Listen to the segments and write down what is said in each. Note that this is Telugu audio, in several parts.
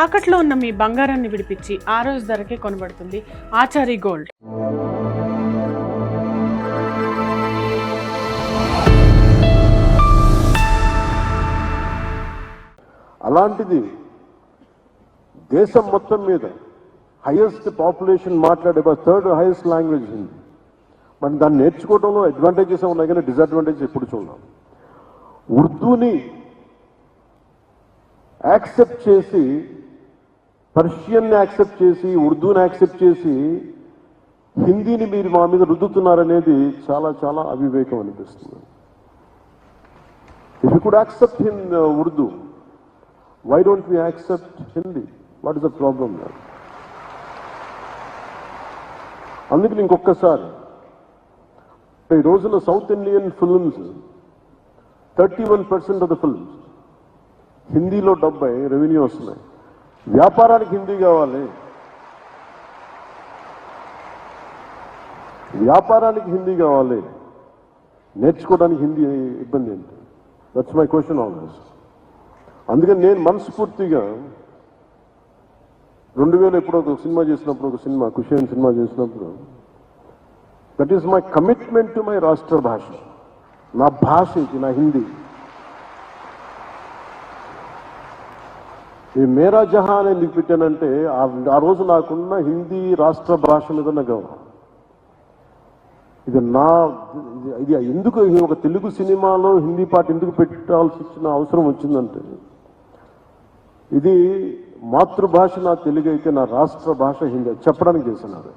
తాకట్లో ఉన్న మీ బంగారాన్ని విడిపించి ఆ రోజు ధరకే కొనబడుతుంది ఆచారి గోల్డ్. అలాంటిది దేశం మొత్తం మీద హైయెస్ట్ పాపులేషన్ మాట్లాడే థర్డ్ హైయెస్ట్ లాంగ్వేజ్ హిందీ. మరి దాన్ని నేర్చుకోవడంలో అడ్వాంటేజెస్ ఉన్నాయి కానీ డిసడ్వాంటేజెస్ ఎప్పుడు చూడాలి. ఉర్దూని యాక్సెప్ట్ చేసి పర్షియన్ని యాక్సెప్ట్ చేసి ఉర్దూని యాక్సెప్ట్ చేసి హిందీని మీరు మా మీద రుద్దుతున్నారనేది చాలా చాలా అవివేకం అనిపిస్తుంది. If you could accept in Urdu why don't we accept Hindi what is the problem అందుకని ఇంకొకసారి ఈ రోజున south Indian films thirty one percent of the films హిందీలో డెబ్బై రెవెన్యూ వస్తున్నాయి. వ్యాపారానికి హిందీ కావాలి. వ్యాపారానికి హిందీ కావాలి. నేర్చుకోవడానికి హిందీ ఇబ్బంది ఏంటి? దట్స్ మై క్వశ్చన్ ఆల్వేస్ అందుకని నేను మనస్ఫూర్తిగా రెండు వేలు ఎప్పుడో ఒక సినిమా చేసినప్పుడు ఒక సినిమా కుషేన్ సినిమా చేసినప్పుడు that is my commitment to my రాష్ట్ర భాష. నా భాష ఇది నా హిందీ. ఈ మేరా జహా అని ఎందుకు పెట్టానంటే ఆ- రోజు నాకున్న హిందీ రాష్ట్ర భాష మీద ఉన్న గౌరవం. ఇది నా ఇది- ఎందుకు ఒక తెలుగు సినిమాలో హిందీ పాట ఎందుకు పెట్టాల్సి వచ్చిన అవసరం వచ్చిందంటే ఇది మాతృభాష నా తెలుగు అయితే నా రాష్ట్ర భాష హిందీ. చెప్పడానికి చేసినారు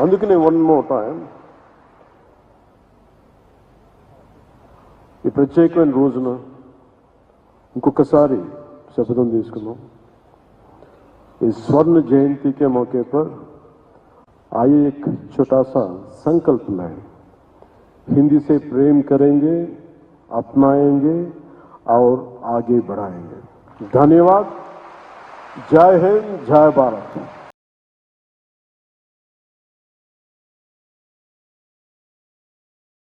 అందుకనే వన్ మోర్ టైం ఈ ప్రత్యేకమైన రోజున ఇంకొకసారి శపథం తీసుకున్నాం इस स्वर्ण जयंती के मौके पर आइए एक छोटा सा संकल्प लें हिंदी से प्रेम करेंगे अपनाएंगे और आगे बढ़ाएंगे धन्यवाद जय हिंद जय भारत